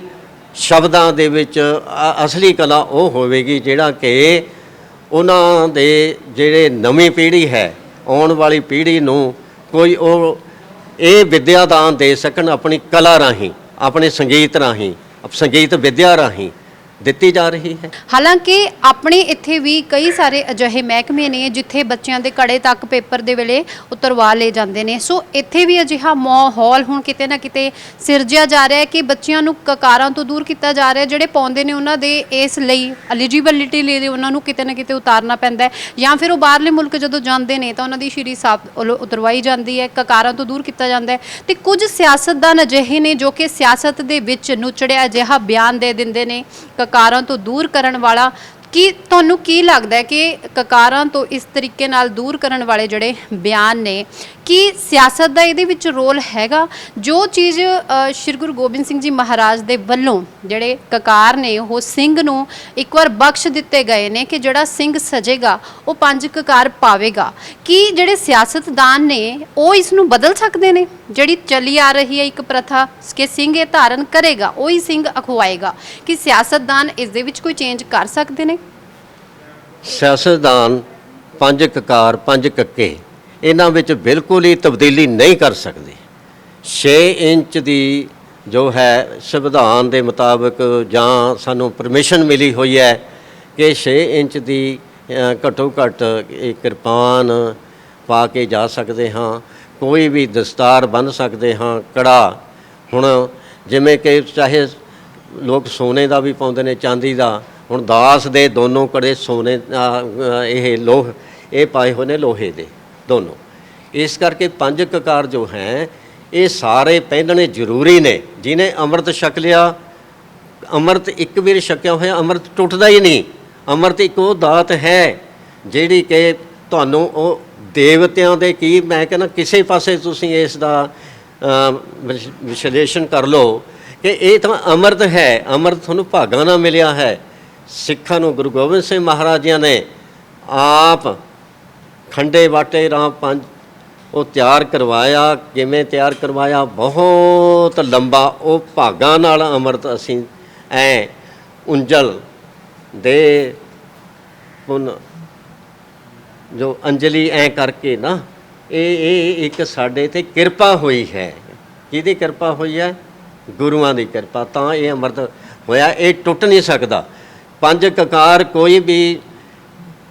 ਸ਼ਬਦਾਂ ਦੇ ਵਿੱਚ ਅਸਲੀ ਕਲਾ ਉਹ ਹੋਵੇਗੀ ਜਿਹੜਾ ਕਿ ਉਹਨਾਂ ਦੇ ਜਿਹੜੇ ਨਵੀਂ ਪੀੜ੍ਹੀ ਹੈ, ਆਉਣ ਵਾਲੀ ਪੀੜ੍ਹੀ ਨੂੰ ਕੋਈ ਉਹ ਇਹ ਵਿਦਿਆ ਦਾਨ ਦੇ ਸਕਣ ਆਪਣੀ ਕਲਾ ਰਾਹੀਂ, ਆਪਣੇ ਸੰਗੀਤ ਰਾਹੀਂ, ਸੰਗੀਤ ਵਿਦਿਆ ਰਾਹੀਂ। ਦਿੱਤੀ ਜਾ ਰਹੀ ਹੈ। ਹਾਲਾਂਕਿ ਆਪਣੇ ਇੱਥੇ ਵੀ ਕਈ ਸਾਰੇ ਅਜਿਹੇ ਮਹਿਕਮੇ ਨੇ ਜਿੱਥੇ ਬੱਚਿਆਂ ਦੇ ਕੜੇ ਤੱਕ ਪੇਪਰ ਦੇ ਵੇਲੇ ਉਤਰਵਾ ਲਏ ਜਾਂਦੇ ਨੇ। ਸੋ ਇੱਥੇ ਵੀ ਅਜਿਹਾ ਮਾਹੌਲ ਹੁਣ ਕਿਤੇ ਨਾ ਕਿਤੇ ਸਿਰਜਿਆ ਜਾ ਰਿਹਾ ਹੈ ਕਿ ਬੱਚਿਆਂ ਨੂੰ ਕਕਾਰਾਂ ਤੋਂ ਦੂਰ ਕੀਤਾ ਜਾ ਰਿਹਾ ਹੈ। ਜਿਹੜੇ ਪਾਉਂਦੇ ਨੇ ਉਹਨਾਂ ਦੇ ਇਸ ਲਈ ਐਲੀਜੀਬਿਲਿਟੀ ਲਈ ਉਹਨਾਂ ਨੂੰ ਕਿਤੇ ਨਾ ਕਿਤੇ ਉਤਾਰਨਾ ਪੈਂਦਾ ਹੈ। ਜਾਂ ਫਿਰ ਉਹ ਬਾਹਰਲੇ ਮੁਲਕ ਜਦੋਂ ਜਾਂਦੇ ਨੇ ਤਾਂ ਉਹਨਾਂ ਦੀ ਸ਼੍ਰੀ ਸਾਹਿਬ ਵੱਲੋਂ ਉਤਰਵਾਈ ਜਾਂਦੀ ਹੈ ਕਕਾਰਾਂ ਤੋਂ ਦੂਰ ਕੀਤਾ ਜਾਂਦਾ ਹੈ। ਤੇ ਕੁਝ ਸਿਆਸਤਦਾਨ ਅਜਿਹੇ ਨੇ ਜੋ ਕਿ ਸਿਆਸਤ ਦੇ ਵਿੱਚ ਨੁਚੜਿਆ ਅਜਿਹਾ ਬਿਆਨ ਦੇ ਦਿੰਦੇ ਨੇ ਕਕਾਰਾਂ ਤੋਂ ਦੂਰ ਕਰਨ ਵਾਲਾ, ਕੀ ਤੁਹਾਨੂੰ ਕੀ ਲੱਗਦਾ ਹੈ ਕਿ ਕਕਾਰਾਂ ਤੋਂ ਇਸ ਤਰੀਕੇ ਨਾਲ ਦੂਰ ਕਰਨ ਵਾਲੇ ਜਿਹੜੇ ਬਿਆਨ ਨੇ ਕੀ ਸਿਆਸਤ ਦਾ ਇਹਦੇ ਵਿੱਚ ਰੋਲ ਹੈਗਾ। ਜੋ ਚੀਜ਼ ਸ਼੍ਰੀ ਗੁਰੂ ਗੋਬਿੰਦ ਸਿੰਘ ਜੀ ਮਹਾਰਾਜ ਦੇ ਵੱਲੋਂ ਜਿਹੜੇ ਕਕਾਰ ਨੇ, ਉਹ ਸਿੰਘ ਨੂੰ ਇੱਕ ਵਾਰ ਬਖਸ਼ ਦਿੱਤੇ ਗਏ ਨੇ ਕਿ ਜਿਹੜਾ ਸਿੰਘ ਸਜੇਗਾ, ਉਹ ਪੰਜ ਕਕਾਰ ਪਾਵੇਗਾ। ਕੀ ਜਿਹੜੇ ਸਿਆਸਤਦਾਨ ਨੇ, ਉਹ ਇਸ ਨੂੰ ਬਦਲ ਸਕਦੇ ਨੇ? ਜਿਹੜੀ ਚੱਲੀ ਆ ਰਹੀ ਹੈ ਇੱਕ ਪ੍ਰਥਾ, ਕਿ ਸਿੰਘ ਇਹ ਧਾਰਨ ਕਰੇਗਾ, ਉਹ ਹੀ ਸਿੰਘ ਅਖਵਾਏਗਾ। ਕਿ ਸਿਆਸਤਦਾਨ ਇਸ ਦੇ ਵਿੱਚ ਕੋਈ ਚੇਂਜ ਕਰ ਸਕਦੇ ਨੇ? ਸਿਆਸਤਦਾਨ ਪੰਜ ਕਕਾਰ, ਪੰਜ ਕੱਕੇ। ਇਹਨਾਂ ਵਿੱਚ ਬਿਲਕੁਲ ਹੀ ਤਬਦੀਲੀ ਨਹੀਂ ਕਰ ਸਕਦੇ। 6 ਇੰਚ ਦੀ ਜੋ ਹੈ ਸੰਵਿਧਾਨ ਦੇ ਮੁਤਾਬਕ ਜਾਂ ਸਾਨੂੰ ਪਰਮਿਸ਼ਨ ਮਿਲੀ ਹੋਈ ਹੈ ਕਿ 6 ਇੰਚ ਦੀ ਘੱਟੋ ਘੱਟ ਇਹ ਕਿਰਪਾਨ ਪਾ ਕੇ ਜਾ ਸਕਦੇ ਹਾਂ। ਕੋਈ ਵੀ ਦਸਤਾਰ ਬੰਨ ਸਕਦੇ ਹਾਂ, ਕੜਾ। ਹੁਣ ਜਿਵੇਂ ਕਿ ਚਾਹੇ ਲੋਕ ਸੋਨੇ ਦਾ ਵੀ ਪਾਉਂਦੇ ਨੇ, ਚਾਂਦੀ ਦਾ। ਹੁਣ ਦਾਸ ਦੇ ਦੋਨੋਂ ਕੜੇ ਸੋਨੇ ਇਹ ਲੋਹ, ਇਹ ਪਾਏ ਹੋਏ ਨੇ ਲੋਹੇ ਦੇ। ਦੋਨੋਂ। ਇਸ ਕਰਕੇ ਪੰਜ ਕਕਾਰ ਜੋ ਹੈ, ਇਹ ਸਾਰੇ ਪਹਿਨਣੇ ਜ਼ਰੂਰੀ ਨੇ। ਜਿਨੇ ਅੰਮ੍ਰਿਤ ਛਕ ਲਿਆ, ਅੰਮ੍ਰਿਤ ਇੱਕ ਵਾਰ ਛਕਿਆ ਹੋਇਆ, ਅੰਮ੍ਰਿਤ ਟੁੱਟਦਾ ਹੀ ਨਹੀਂ। ਅੰਮ੍ਰਿਤ ਇੱਕ ਉਹ ਦਾਤ ਹੈ, ਜਿਹੜੀ ਕਿ ਤੁਹਾਨੂੰ ਉਹ ਦੇਵਤਿਆਂ ਦੇ ਕੀ, ਮੈਂ ਕਹਿੰਦਾ ਕਿਸੇ ਪਾਸੇ ਤੁਸੀਂ ਇਸ ਦਾ ਵਿਸ਼- ਵਿਸ਼ਲੇਸ਼ਣ ਕਰ ਲਓ ਕਿ ਇਹ ਤਾਂ ਅੰਮ੍ਰਿਤ ਹੈ। ਅੰਮ੍ਰਿਤ ਤੁਹਾਨੂੰ ਭਾਗਾਂ ਨਾਲ ਮਿਲਿਆ ਹੈ। ਸਿੱਖਾਂ ਨੂੰ ਗੁਰੂ ਗੋਬਿੰਦ ਸਿੰਘ ਮਹਾਰਾਜ ਜੀ ਨੇ ਆਪ ਖੰਡੇ ਵਾਟੇ ਰਾਮ ਪੰਜ, ਉਹ ਤਿਆਰ ਕਰਵਾਇਆ, ਕਿਵੇਂ ਤਿਆਰ ਕਰਵਾਇਆ? ਬਹੁਤ ਲੰਬਾ, ਉਹ ਭਾਗਾਂ ਨਾਲ ਅੰਮ੍ਰਿਤ ਅਸੀਂ ਐ ਉਂਜਲ ਦੇ ਪੁਨ ਜੋ ਅੰਜਲੀ ਐ ਕਰਕੇ ਨਾ, ਇਹ ਇਹ ਇੱਕ ਸਾਡੇ ਤੇ ਕਿਰਪਾ ਹੋਈ ਹੈ। ਕਿਹਦੀ ਕਿਰਪਾ ਹੋਈ ਹੈ? ਗੁਰੂਆਂ ਦੀ ਕਿਰਪਾ। ਤਾਂ ਇਹ ਅੰਮ੍ਰਿਤ ਹੋਇਆ, ਇਹ ਟੁੱਟ ਨਹੀਂ ਸਕਦਾ। ਪੰਜ ਕਕਾਰ ਕੋਈ ਵੀ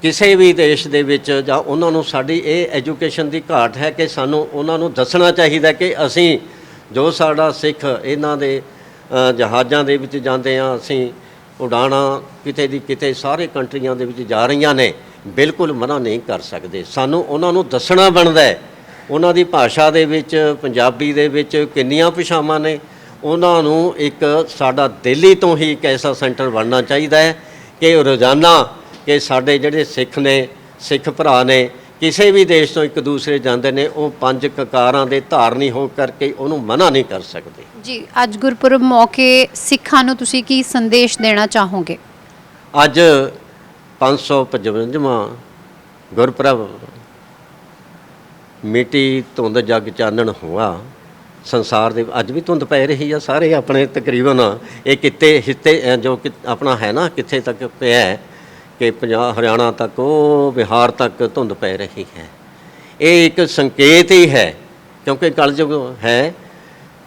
ਕਿਸੇ ਵੀ ਦੇਸ਼ ਦੇ ਵਿੱਚ ਜਾਂ ਉਹਨਾਂ ਨੂੰ ਸਾਡੀ ਇਹ ਐਜੂਕੇਸ਼ਨ ਦੀ ਘਾਟ ਹੈ ਕਿ ਸਾਨੂੰ ਉਹਨਾਂ ਨੂੰ ਦੱਸਣਾ ਚਾਹੀਦਾ ਕਿ ਅਸੀਂ ਜੋ ਸਾਡਾ ਸਿੱਖ ਇਹਨਾਂ ਦੇ ਜਹਾਜ਼ਾਂ ਦੇ ਵਿੱਚ ਜਾਂਦੇ ਆ ਅਸੀਂ ਉਡਾਣਾ ਕਿਤੇ ਦੀ ਕਿਤੇ ਸਾਰੇ ਕੰਟਰੀਆਂ ਦੇ ਵਿੱਚ ਜਾ ਰਹੀਆਂ ਨੇ, ਬਿਲਕੁਲ ਮਨਾ ਨਹੀਂ ਕਰ ਸਕਦੇ। ਸਾਨੂੰ ਉਹਨਾਂ ਨੂੰ ਦੱਸਣਾ ਬਣਦਾ ਹੈ। ਉਹਨਾਂ ਦੀ ਭਾਸ਼ਾ ਦੇ ਵਿੱਚ, ਪੰਜਾਬੀ ਦੇ ਵਿੱਚ ਕਿੰਨੀਆਂ ਭਾਸ਼ਾਵਾਂ ਨੇ। ਉਹਨਾਂ ਨੂੰ ਇੱਕ ਸਾਡਾ ਦਿੱਲੀ ਤੋਂ ਹੀ ਇੱਕ ਐਸਾ ਸੈਂਟਰ ਬਣਨਾ ਚਾਹੀਦਾ ਹੈ ਕਿ ਰੋਜ਼ਾਨਾ ਕਿ ਸਾਡੇ ਜਿਹੜੇ ਸਿੱਖ ਨੇ ਸਿੱਖ ਭਰਾ ਨੇ ਕਿਸੇ ਵੀ ਦੇਸ਼ ਤੋਂ ਇੱਕ ਦੂਸਰੇ ਜਾਂਦੇ ਨੇ ਉਹ ਪੰਜ ਕਕਾਰਾਂ ਦੇ ਧਾਰਨੀ ਹੋ ਕਰਕੇ ਉਹਨੂੰ ਮਨਾ ਨਹੀਂ ਕਰ ਸਕਦੇ। ਜੀ ਅੱਜ ਗੁਰਪੁਰਬ ਮੌਕੇ ਸਿੱਖਾਂ ਨੂੰ ਤੁਸੀਂ ਕੀ ਸੰਦੇਸ਼ ਦੇਣਾ ਚਾਹੋਗੇ? ਅੱਜ 555ਵਾਂ ਗੁਰਪੁਰਬ ਮਿੱਟੀ ਧੁੰਦ ਜਗ ਚਾਨਣ ਹੋਆ। ਸੰਸਾਰ ਦੇ ਅੱਜ ਵੀ ਧੁੰਦ ਪੈ ਰਹੀ ਆ ਸਾਰੇ ਆਪਣੇ ਤਕਰੀਬਨ ਇਹ ਕਿਤੇ ਹਿੱਤੇ ਜੋ ਕਿ ਆਪਣਾ ਹੈ ਨਾ ਕਿੱਥੇ ਤੱਕ ਪਿਆ ਹੈ ਕਿ ਪੰਜਾਬ ਹਰਿਆਣਾ ਤੱਕ ਉਹ ਬਿਹਾਰ ਤੱਕ ਧੁੰਦ ਪੈ ਰਹੀ ਹੈ। ਇਹ ਇੱਕ ਸੰਕੇਤ ਹੀ ਹੈ, ਕਿਉਂਕਿ ਕਲਯੁਗ ਹੈ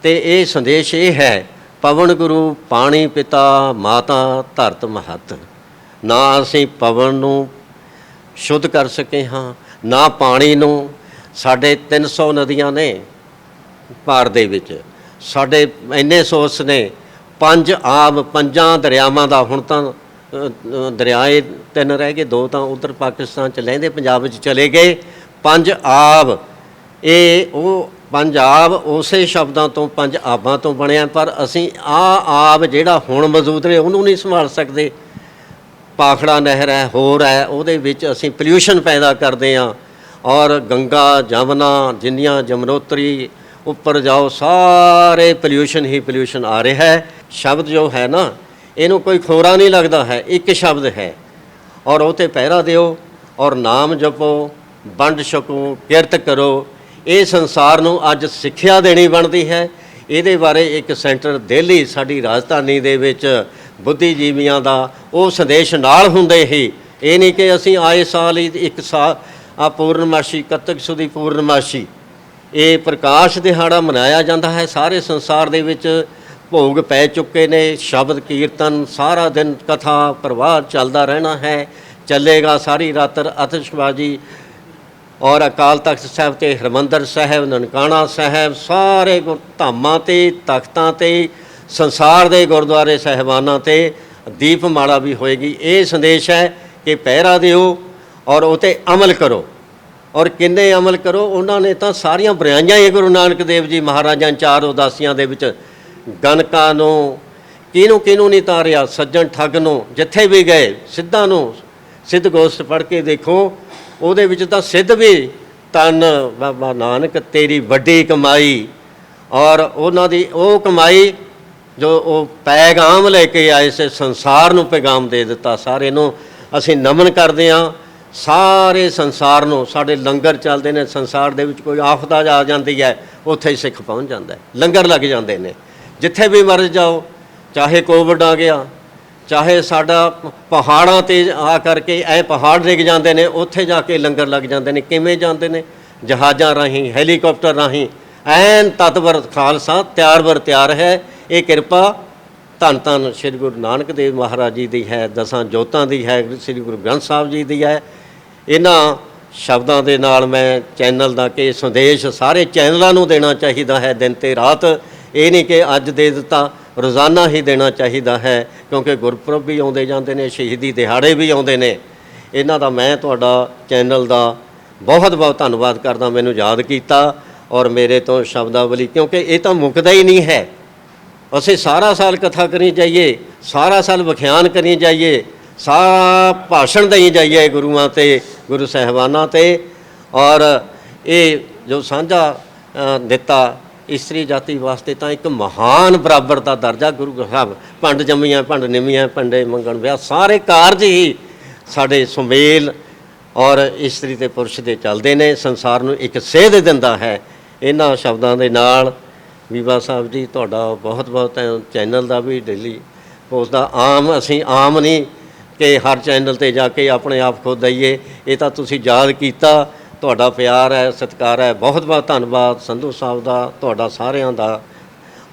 ਤੇ ਇਹ ਸੰਦੇਸ਼ ਇਹ ਹੈ, ਪਵਨ ਗੁਰੂ ਪਾਣੀ ਪਿਤਾ ਮਾਤਾ ਧਰਤ ਮਹਤ। ਨਾ ਅਸੀਂ ਪਵਨ ਨੂੰ ਸ਼ੁੱਧ ਕਰ ਸਕੇ ਹਾਂ, ਨਾ ਪਾਣੀ ਨੂੰ। ਸਾਡੇ 300 ਨਦੀਆਂ ਨੇ ਭਾਰਤ ਦੇ ਵਿੱਚ। ਸਾਡੇ ਇੰਨੇ ਸੋਰਸ ਨੇ, ਪੰਜ ਆਬ ਪੰਜਾਂ ਦਰਿਆਵਾਂ ਦਾ ਹੁਣ ਤਾਂ ਦਰਿਆਏ ਤਿੰਨ ਰਹਿ ਗਏ, ਦੋ ਤਾਂ ਉਧਰ ਪਾਕਿਸਤਾਨ ਚ ਲਹਿੰਦੇ, ਪੰਜਾਬ ਵਿੱਚ ਚਲੇ ਗਏ। ਪੰਜ ਆਬ। ਇਹ ਉਹ ਪੰਜਾਬ ਉਸੇ ਸ਼ਬਦਾਂ ਤੋਂ ਪੰਜ ਆਬਾਂ ਤੋਂ ਬਣਿਆ, ਪਰ ਅਸੀਂ ਆ ਆਬ ਜਿਹੜਾ ਹੁਣ ਮੌਜੂਦ ਨੇ ਉਹਨੂੰ ਨਹੀਂ ਸੰਭਾਲ ਸਕਦੇ। ਪਾਖੜਾ ਨਹਿਰ ਹੈ, ਹੋਰ ਹੈ, ਉਹਦੇ ਵਿੱਚ ਅਸੀਂ ਪੋਲਿਊਸ਼ਨ ਪੈਦਾ ਕਰਦੇ ਹਾਂ। ਔਰ ਗੰਗਾ, ਜਮਨਾ, ਜਿੰਨੀਆਂ ਜਮਨੋਤਰੀ ਉੱਪਰ ਜਾਓ, ਸਾਰੇ ਪੋਲਿਊਸ਼ਨ ਹੀ ਪੋਲਿਊਸ਼ਨ ਆ ਰਿਹਾ ਹੈ। ਸ਼ਬਦ ਜੋ ਹੈ ਨਾ ਇਹਨੂੰ ਕੋਈ ਖੋਰਾ ਨਹੀਂ ਲੱਗਦਾ ਹੈ, ਇੱਕ ਸ਼ਬਦ ਹੈ। ਔਰ ਉਹ ਤੇ ਪਹਿਰਾ ਦਿਓ, ਔਰ ਨਾਮ ਜਪੋ, ਵੰਡ ਛਕੋ, ਕਿਰਤ ਕਰੋ। ਇਹ ਸੰਸਾਰ ਨੂੰ ਅੱਜ ਸਿੱਖਿਆ ਦੇਣੀ ਬਣਦੀ ਹੈ। ਇਹਦੇ ਬਾਰੇ ਇੱਕ ਸੈਂਟਰ ਦਿੱਲੀ, ਸਾਡੀ ਰਾਜਧਾਨੀ ਦੇ ਵਿੱਚ ਬੁੱਧੀਜੀਵੀਆਂ ਦਾ ਉਹ ਸੰਦੇਸ਼ ਨਾਲ ਹੁੰਦੇ ਹੀ ਇਹ ਨਹੀਂ ਕਿ ਅਸੀਂ ਆਏ ਸਾਲ ਹੀ ਇੱਕ ਸਾਲ, ਆ ਪੂਰਨਮਾਸ਼ੀ, ਕੱਤਕ ਸੁਦੀ ਪੂਰਨਮਾਸ਼ੀ। ਇਹ ਪ੍ਰਕਾਸ਼ ਦਿਹਾੜਾ ਮਨਾਇਆ ਜਾਂਦਾ ਹੈ। ਸਾਰੇ ਸੰਸਾਰ ਦੇ ਵਿੱਚ ਭੋਗ ਪੈ ਚੁੱਕੇ ਨੇ, ਸ਼ਬਦ ਕੀਰਤਨ, ਸਾਰਾ ਦਿਨ ਕਥਾ ਪ੍ਰਵਾਹ ਚੱਲਦਾ ਰਹਿਣਾ ਹੈ। ਚੱਲੇਗਾ ਸਾਰੀ ਰਾਤ ਅਤਿਸ਼ਬਾਜ਼ੀ। ਔਰ ਅਕਾਲ ਤਖਤ ਸਾਹਿਬ ਤੇ ਹਰਮੰਦਰ ਸਾਹਿਬ, ਨਨਕਾਣਾ ਸਾਹਿਬ, ਸਾਰੇ ਗੁਰ, ਧਾਮਾਂ ਤੇ, ਤਖਤਾਂ ਤੇ, ਸੰਸਾਰ ਦੇ ਗੁਰਦੁਆਰੇ ਸਹਿਬਾਨਾਂ ਤੇ ਦੀਪਮਾਲਾ ਵੀ ਹੋਏਗੀ। ਇਹ ਸੰਦੇਸ਼ ਹੈ ਕਿ ਪਹਿਰਾ ਦਿਓ ਔਰ ਉਹ ਤੇ ਅਮਲ ਕਰੋ। ਔਰ ਕਿੰਨੇ ਅਮਲ ਕਰੋ? ਉਹਨਾਂ ਨੇ ਤਾਂ ਸਾਰੀਆਂ ਬੁਰਾਈਆਂ ਹੀ ਗੁਰੂ ਨਾਨਕ ਦੇਵ ਜੀ ਮਹਾਰਾਜਾਂ ਚਾਰ ਉਦਾਸੀਆਂ ਦੇ ਵਿੱਚ ਗਨਕਾਂ ਨੂੰ, ਕਿਹਨੂੰ ਕਿਹਨੂੰ ਨਹੀਂ ਤਾਰਿਆ, ਸੱਜਣ ਠੱਗ ਨੂੰ, ਜਿੱਥੇ ਵੀ ਗਏ, ਸਿੱਧਾਂ ਨੂੰ, ਸਿੱਧ ਗੋਸ਼ਟ ਪੜ੍ਹ ਕੇ ਦੇਖੋ, ਉਹਦੇ ਵਿੱਚ ਤਾਂ ਸਿੱਧ ਵੀ ਤਨ ਬਾਬਾ ਨਾਨਕ ਤੇਰੀ ਵੱਡੀ ਕਮਾਈ ਔਰ ਉਹਨਾਂ ਦੀ ਉਹ ਕਮਾਈ ਜੋ ਉਹ ਪੈਗਾਮ ਲੈ ਕੇ ਆਏ ਸੇ, ਸੰਸਾਰ ਨੂੰ ਪੈਗਾਮ ਦੇ ਦਿੱਤਾ ਸਾਰੇ ਨੂੰ ਅਸੀਂ ਨਮਨ ਕਰਦੇ ਹਾਂ, ਸਾਰੇ ਸੰਸਾਰ ਨੂੰ, ਸਾਡੇ ਲੰਗਰ ਚੱਲਦੇ ਨੇ, ਸੰਸਾਰ ਦੇ ਵਿੱਚ ਕੋਈ ਆਫਤ ਆ ਜਾਂਦੀ ਹੈ, ਉੱਥੇ ਹੀ ਸਿੱਖ ਪਹੁੰਚ ਜਾਂਦਾ ਹੈ, ਲੰਗਰ ਲੱਗ ਜਾਂਦੇ ਨੇ। ਜਿੱਥੇ ਵੀ ਮਰਜ਼ ਜਾਓ, ਚਾਹੇ ਕੋਵਿਡ ਆ ਗਿਆ, ਚਾਹੇ ਸਾਡਾ ਪਹਾੜਾਂ ਤੇ ਆ ਕਰਕੇ ਐ ਪਹਾੜ ਡਿੱਗ ਜਾਂਦੇ ਨੇ, ਉੱਥੇ ਜਾ ਕੇ ਲੰਗਰ ਲੱਗ ਜਾਂਦੇ ਨੇ। ਕਿਵੇਂ ਜਾਂਦੇ ਨੇ? ਜਹਾਜ਼ਾਂ ਰਾਹੀਂ, ਹੈਲੀਕਾਪਟਰ ਰਾਹੀਂ। ਐਨ ਤਤਵਰ ਖਾਲਸਾ ਤਿਆਰ ਬਰ ਤਿਆਰ ਹੈ। ਇਹ ਕਿਰਪਾ ਧੰਨ ਧੰਨ ਸ੍ਰੀ ਗੁਰੂ ਨਾਨਕ ਦੇਵ ਮਹਾਰਾਜ ਜੀ ਦੀ ਹੈ, ਦਸਾਂ ਜੋਤਾਂ ਦੀ ਹੈ, ਸ੍ਰੀ ਗੁਰੂ ਗ੍ਰੰਥ ਸਾਹਿਬ ਜੀ ਦੀ ਹੈ। ਇਹਨਾਂ ਸ਼ਬਦਾਂ ਦੇ ਨਾਲ ਮੈਂ ਚੈਨਲ ਦਾ ਕਿ ਸੰਦੇਸ਼ ਸਾਰੇ ਚੈਨਲਾਂ ਨੂੰ ਦੇਣਾ ਚਾਹੀਦਾ ਹੈ ਦਿਨ ਤੇ ਰਾਤ। ਇਹ ਨਹੀਂ ਕਿ ਅੱਜ ਦੇ ਦਿੱਤਾ ਰੋਜ਼ਾਨਾ ਹੀ ਦੇਣਾ ਚਾਹੀਦਾ ਹੈ, ਕਿਉਂਕਿ ਗੁਰਪੁਰਬ ਵੀ ਆਉਂਦੇ ਜਾਂਦੇ ਨੇ, ਸ਼ਹੀਦੀ ਦਿਹਾੜੇ ਵੀ ਆਉਂਦੇ ਨੇ। ਇਹਨਾਂ ਦਾ ਮੈਂ ਤੁਹਾਡਾ ਚੈਨਲ ਦਾ ਬਹੁਤ ਬਹੁਤ ਧੰਨਵਾਦ ਕਰਦਾ, ਮੈਨੂੰ ਯਾਦ ਕੀਤਾ ਔਰ ਮੇਰੇ ਤੋਂ ਸ਼ਬਦਾਵਲੀ, ਕਿਉਂਕਿ ਇਹ ਤਾਂ ਮੁੱਕਦਾ ਹੀ ਨਹੀਂ ਹੈ। ਅਸੀਂ ਸਾਰਾ ਸਾਲ ਕਥਾ ਕਰੀ ਜਾਈਏ, ਸਾਰਾ ਸਾਲ ਵਿਖਿਆਨ ਕਰੀ ਜਾਈਏ, ਸਾਰਾ ਭਾਸ਼ਣ ਦੇਈ ਜਾਈਏ ਗੁਰੂਆਂ ਤੇ, ਗੁਰੂ ਸਾਹਿਬਾਨਾਂ ਤੇ। ਔਰ ਇਹ ਜੋ ਸਾਂਝਾ ਦਿੱਤਾ ਇਸਤਰੀ ਜਾਤੀ ਵਾਸਤੇ ਤਾਂ ਇੱਕ ਮਹਾਨ ਬਰਾਬਰ ਦਾ ਦਰਜਾ ਗੁਰੂ ਸਾਹਿਬ, ਭੰਡ ਜੰਮੀਆਂ, ਭੰਡ ਨਿਮੀਆਂ, ਭੰਡੇ ਮੰਗਣ ਵਿਆਹ, ਸਾਰੇ ਕਾਰਜ ਹੀ ਸਾਡੇ ਸੁਮੇਲ ਔਰ ਇਸਤਰੀ ਤੇ ਪੁਰਸ਼ ਦੇ ਚੱਲਦੇ ਨੇ, ਸੰਸਾਰ ਨੂੰ ਇੱਕ ਸੇਧ ਦਿੰਦਾ ਹੈ। ਇਹਨਾਂ ਸ਼ਬਦਾਂ ਦੇ ਨਾਲ ਵੀਵਾ ਸਾਹਿਬ ਜੀ, ਤੁਹਾਡਾ ਬਹੁਤ ਬਹੁਤ ਚੈਨਲ ਦਾ ਵੀ ਡੇਲੀ ਪੋਸਟ ਦਾ ਆਮ, ਅਸੀਂ ਆਮ ਨਹੀਂ ਕਿ ਹਰ ਚੈਨਲ ਤੇ ਜਾ ਕੇ ਆਪਣੇ ਆਪ ਖੁਦ ਦਈਏ ਇਹ ਤਾਂ ਤੁਸੀਂ ਯਾਦ ਕੀਤਾ। ਤੁਹਾਡਾ ਪਿਆਰ ਹੈ, ਸਤਿਕਾਰ ਹੈ, ਬਹੁਤ ਬਹੁਤ ਧੰਨਵਾਦ ਸੰਧੂ ਸਾਹਿਬ ਦਾ, ਤੁਹਾਡਾ ਸਾਰਿਆਂ ਦਾ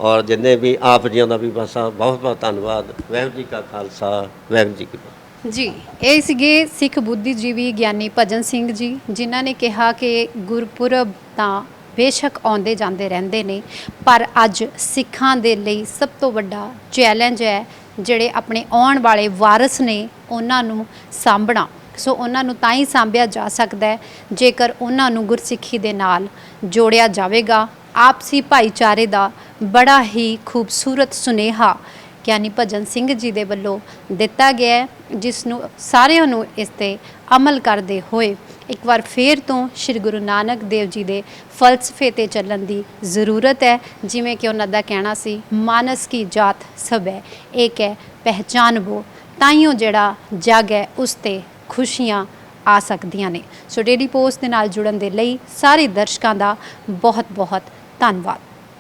ਔਰ ਜਿੰਨੇ ਵੀ ਆਪ ਜੀਆਂ ਦਾ ਵੀ ਬਸ ਬਹੁਤ ਬਹੁਤ ਧੰਨਵਾਦ। ਵਾਹਿਗੁਰੂ ਜੀ ਕਾ ਖਾਲਸਾ, ਵਾਹਿਗੁਰੂ ਜੀ ਕੀ ਫਤਿਹ। ਜੀ, ਇਹ ਸੀਗੇ ਸਿੱਖ ਬੁੱਧੀਜੀਵੀ ਗਿਆਨੀ ਭਜਨ ਸਿੰਘ ਜੀ, ਜਿਨ੍ਹਾਂ ਨੇ ਕਿਹਾ ਕਿ ਗੁਰਪੁਰਬ ਤਾਂ ਬੇਸ਼ੱਕ ਆਉਂਦੇ ਜਾਂਦੇ ਰਹਿੰਦੇ ਨੇ, ਪਰ ਅੱਜ ਸਿੱਖਾਂ ਦੇ ਲਈ ਸਭ ਤੋਂ ਵੱਡਾ ਚੈਲੰਜ ਹੈ, ਜਿਹੜੇ ਆਪਣੇ ਆਉਣ ਵਾਲੇ ਵਾਰਸ ਨੇ ਉਹਨਾਂ ਨੂੰ ਸਾਂਭਣਾ। ਸੋ ਉਹਨਾਂ ਨੂੰ ਤਾਂ ਹੀ ਸਾਂਭਿਆ ਜਾ ਸਕਦਾ ਹੈ, ਜੇਕਰ ਉਹਨਾਂ ਨੂੰ ਗੁਰਸਿੱਖੀ ਦੇ ਨਾਲ ਜੋੜਿਆ ਜਾਵੇਗਾ। ਆਪਸੀ ਭਾਈਚਾਰੇ ਦਾ ਬੜਾ ਹੀ ਖੂਬਸੂਰਤ ਸੁਨੇਹਾ ਗਿਆਨੀ ਭਜਨ ਸਿੰਘ ਜੀ ਦੇ ਵੱਲੋਂ ਦਿੱਤਾ ਗਿਆ ਹੈ, ਜਿਸ ਨੂੰ ਸਾਰਿਆਂ ਨੂੰ ਇਸ ਤੇ ਅਮਲ ਕਰਦੇ ਹੋਏ ਇੱਕ ਵਾਰ ਫੇਰ ਤੋਂ ਸ੍ਰੀ ਗੁਰੂ ਨਾਨਕ ਦੇਵ ਜੀ ਦੇ ਫਲਸਫੇ ਤੇ ਚੱਲਣ ਦੀ ਜ਼ਰੂਰਤ ਹੈ। ਜਿਵੇਂ ਕਿ ਉਹਨਾਂ ਦਾ ਕਹਿਣਾ ਸੀ, ਮਾਨਸ ਕੀ ਜਾਤ ਸਭ ਹੈ ਇੱਕ ਹੈ ਪਹਿਚਾਨ ਵੋ ਤਾਈਓ ਜਿਹੜਾ ਜਗ ਹੈ, ਉਸ ਤੇ ਖੁਸ਼ੀਆਂ ਆ ਸਕਦੀਆਂ ਨੇ। ਸੋ ਡੇਲੀ ਪੋਸਟ ਦੇ ਨਾਲ ਜੁੜਨ ਦੇ ਲਈ ਸਾਰੇ ਦਰਸ਼ਕਾਂ ਦਾ ਬਹੁਤ ਬਹੁਤ ਧੰਨਵਾਦ।